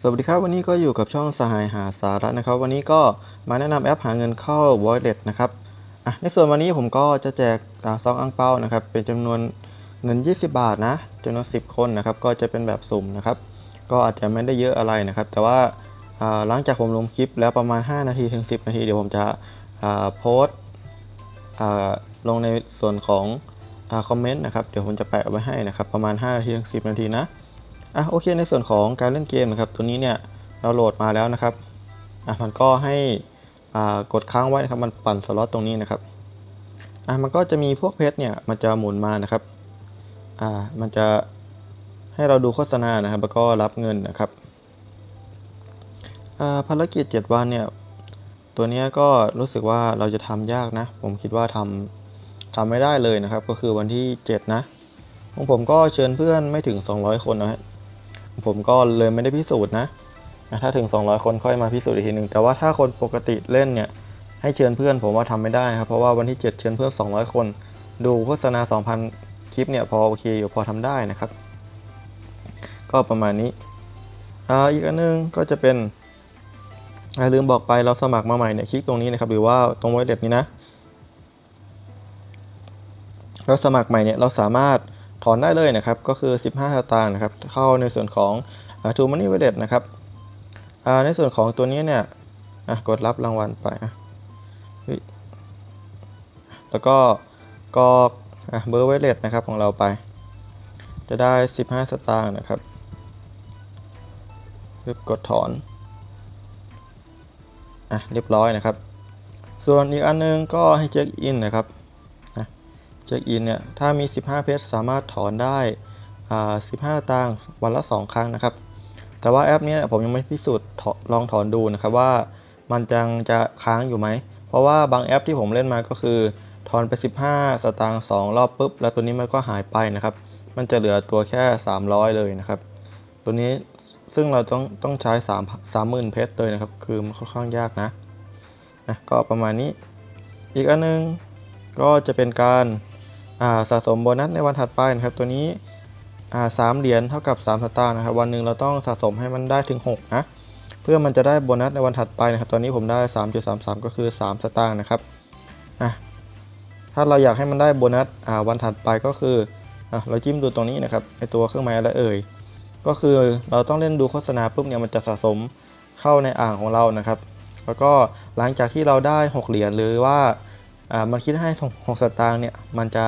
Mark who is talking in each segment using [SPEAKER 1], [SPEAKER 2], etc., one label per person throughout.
[SPEAKER 1] สวัสดีครับ วันนี้ก็อยู่กับช่องสหายหาสาระนะครับ วันนี้ก็มาแนะนำแอปหาเงินเข้า Wallet นะครับในส่วนวันนี้ผมก็จะแจกซองอังเปานะครับ เป็นจำนวนเงิน 20 บาทนะจำนวน 10 คนนะครับ ก็จะเป็นแบบสุ่มนะครับ ก็อาจจะไม่ได้เยอะอะไรนะครับ แต่ว่าหลังจากผมลงคลิปแล้วประมาณ 5 นาทีถึง 10 นาที เดี๋ยวผมจะโพสต์ลงในส่วนของอคอมเมนต์นะครับ เดี๋ยวผมจะแปะไว้ให้นะครับ ประมาณ 5 นาทีถึง 10 นาทีนะ อะโอเคในส่วนของการเล่นเกมนะครับตัวนี้เนี่ยเราโหลดมาแล้วนะครับอะมันก็ให้อ่ากดค้างไว้นะครับมันปั่นสล็อตตรงนี้นะครับอะมันก็จะมีพวกเพชรเนี่ยมันจะหมุนมานะครับอ่ามันจะให้เราดูโฆษณานะครับ แล้วก็รับเงินนะครับอ่าภารกิจ 7 วันเนี่ยตัวเนี้ยก็รู้สึกว่าเราจะทำยากนะ ผมคิดว่าทำทำไม่ได้เลยนะครับ ก็คือวันที่ 7 นะของผมก็เชิญเพื่อนไม่ถึง 200 คนนะ ผมก็เลยไม่ได้พิสูจน์นะ ถ้าถึง 200 คนค่อยมาพิสูจน์อีกทีหนึ่งแต่ว่าถ้าคนปกติเล่นเนี่ยให้เชิญเพื่อนผมว่าทำไม่ได้ครับเพราะว่าวันที่ 7 เชิญเพื่อน 200 คน ดูโฆษณา 2,000 คลิปเนี่ยพอโอเคอยู่พอทำได้นะครับ ก็ประมาณนี้อ่าอีกอันนึงก็จะเป็นอ่าลืมบอกไปเราสมัครมาใหม่เนี่ยคลิกตรงนี้นะครับหรือว่าตรงไวเด็ดนี้นะเราสมัครใหม่เนี่ยเราสามารถ ถอนได้เลยนะครับก็คือ 15สตางค์นะครับเข้าในส่วนของ t ูมันนี่เวเดนะครับในส่วนของตัวนี้เนี่ยกดรับรางวัลไปแล้วก็กรอกเบอร์เวเลตนะครับของเราไป จะได้ 15 สตางค์นะครับปึ๊บกดถอนอะเรียบร้อยนะครับ ส่วนอีกอันนึงก็ให้เช็คอินนะครับ เช็คอินเนี่ยถ้ามี 15 เพชรสามารถถอนได้ 15 ตังค์วันละ 2 ครั้งนะครับ แต่ว่าแอปนี้ผมยังไม่พิสูจน์ลองถอนดูนะครับว่ามันจังจะค้างอยู่ไหม เพราะว่าบางแอปที่ผมเล่นมาก็คือ ถอนไป 15 สตางค์2รอบปุ๊บ แล้วตัวนี้มันก็หายไปนะครับ มันจะเหลือตัวแค่ 300 เลยนะครับ ตัวนี้ซึ่งเราต้องต้องใช้3 30,000 เพชรเลยนะครับ คือมันค่อนข้างยากนะนะก็ประมาณนี้ อีกอันนึงก็จะเป็นการ สะสมโบนัสในวันถัดไปนะครับ ตัวนี้สามเหรียญเท่ากับ3สตางค์นะครับ วันหนึ่งเราต้องสะสมให้มันได้ถึง6นะเพื่อมันจะได้โบนัสในวันถัดไปนะครับ ตอนนี้ผมได้ 3.33 ก็คือ 3 สตางค์นะครับอะถ้าเราอยากให้มันได้โบนัสวันถัดไปก็คืออะเราจิ้มดูตรงนี้นะครับไอตัวเครื่องหมายอะไรเอ่ยก็คือเราต้องเล่นดูโฆษณาปุ๊บเนี่ยมันจะสะสมเข้าในอ่างของเรานะครับ แล้วก็หลังจากที่เราได้ 6 เหรียญหรือว่า มันคิดให้6สตางค์เนี่ยมันจะ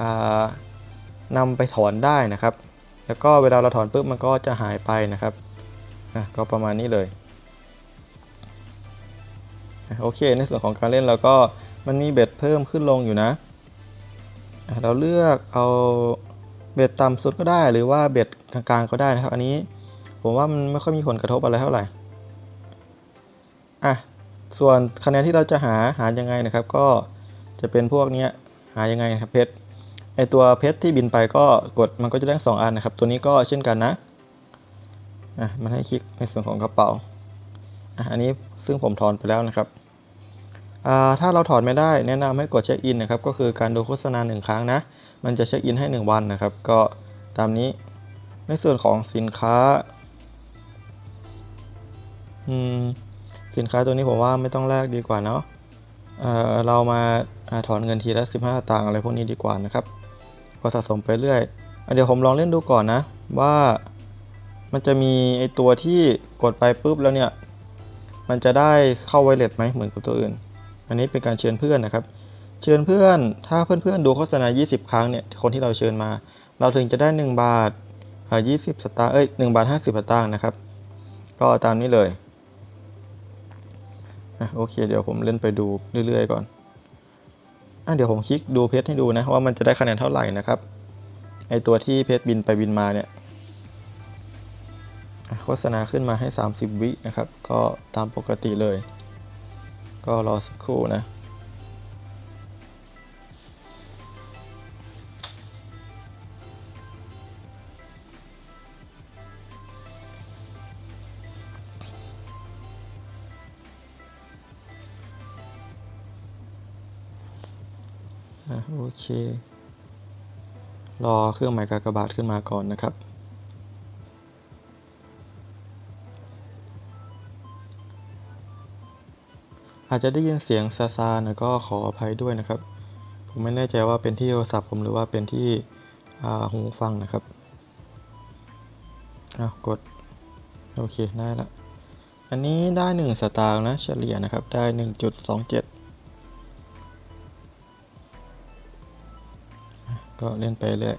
[SPEAKER 1] อ่านำไปถอนได้นะครับ แล้วก็เวลาเราถอนปุ๊บมันก็จะหายไปนะครับก็ประมาณนี้เลยโอเค ในส่วนของการเล่นเราก็มันมีเบ็ดเพิ่มขึ้นลงอยู่นะอะเราเลือกเอาเบ็ดต่ำสุดก็ได้ หรือว่าเบ็ดกลางๆก็ได้นะครับ อันนี้ผมว่ามันไม่ค่อยมีผลกระทบอะไรเท่าไหร่ อะ ส่วนคะแนนที่เราจะหาหายังไงนะครับ ก็จะเป็นพวกนี้หายังไงนะครับเพชรไอตัวเพชรที่บินไปก็กดมันก็จะได้สองอันนะครับ ตัวนี้ก็เช่นกันนะอะมันให้คลิกในส่วนของกระเป๋าอะอันนี้ซึ่งผมถอนไปแล้วนะครับอ่าถ้าเราถอนไม่ได้แนะนำให้กดเช็คอินนะครับก็คือการดูโฆษณาหนึ่งครั้งนะ มันจะเช็คอินให้ 1 วันนะครับ ก็ตามนี้ในส่วนของสินค้าอืม สินค้าตัวนี้ผมว่าไม่ต้องแลกดีกว่าเนาะเเรามาอาถอนเงินทีละ 15ต่างอะไรพวกนี้ดีกว่านะครับก็สะสมไปเรื่อยอเดี๋ยวผมลองเล่นดูก่อนนะ ว่ามันจะมีไอตัวที่กดไปปุ๊บแล้วเนี่ย มันจะได้เข้าไวเลสไหมเหมือนกับตัวอื่น อันนี้เป็นการเชิญเพื่อนนะครับ เชิญเพื่อนถ้าเพื่อนๆดูโฆษณา 20 ครั้งเนี่ยคนที่เราเชิญมา เราถึงจะได้ 1 บาทอ่า20 สตางค์เอ้ย1บาท 50 สตางค์นะครับ ก็ตามนี้เลย อะโอเคเดี๋ยวผมเล่นไปดูเรื่อยๆก่อนอะเดี๋ยวผมคลิกดูเพจให้ดูนะว่ามันจะได้คะแนนเท่าไหร่นะครับไอตัวที่เพจบินไปบินมาเนี่ยโฆษณาขึ้นมาให้ 30 วินะครับ ก็ตามปกติเลย ก็รอสักครู่นะ โอเค รอเครื่องหมายกากบาทขึ้นมาก่อนนะครับ อาจจะได้ยินเสียงซาซานะก็ขออภัยด้วยนะครับ ผมไม่แน่ใจว่าเป็นที่โทรศัพท์ผมหรือว่าเป็นที่หูฟังนะครับอะกด โอเค ได้ละ อันนี้ได้ 1 สตางค์นะ เฉลี่ยนะครับ ได้ 1.27 ก็เล่นไปเรื่อย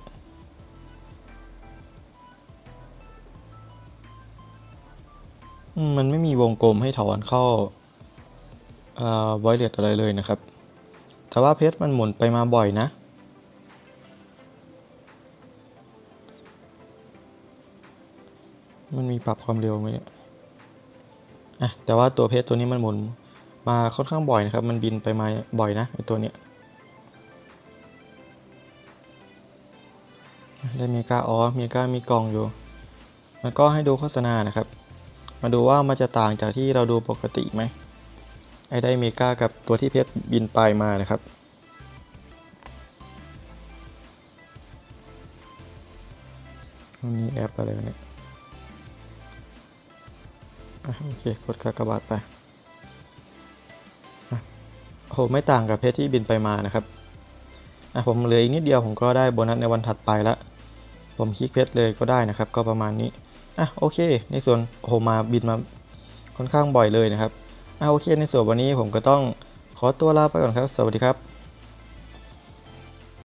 [SPEAKER 1] มันไม่มีวงกลมให้ถอนเข้าอ่าไวเลตอะไรเลยนะครับ แต่ว่าเพชรมันหมุนไปมาบ่อยนะ มันมีปรับความเร็วไหมเนี่ยอะแต่ว่าตัวเพชรตัวนี้มันหมุนมาค่อนข้างบ่อยนะครับ มันบินไปมาบ่อยนะไอตัวเนี้ย ได้มีกาอ๋อเมกามีกล่องอยู่ มันก็ให้ดูโฆษณานะครับ มาดูว่ามันจะต่างจากที่เราดูปกติไหมไอได้เมกากับตัวที่เพชรบินไปมานะครับมันมีแอปอะไรเนี่ยโอเคกดกากบาทไปโอ้โหไม่ต่างกับเพชรที่บินไปมานะครับ อะผมเหลืออีกนิดเดียวผมก็ได้โบนัสในวันถัดไปละผมคลิกเพชรเลยก็ได้นะครับ ก็ประมาณนี้อะโอเค ในส่วนโหมาบินมาค่อนข้างบ่อยเลยนะครับอะโอเค ในส่วนวันนี้ผมก็ต้องขอตัวลาไปก่อนครับ สวัสดีครับ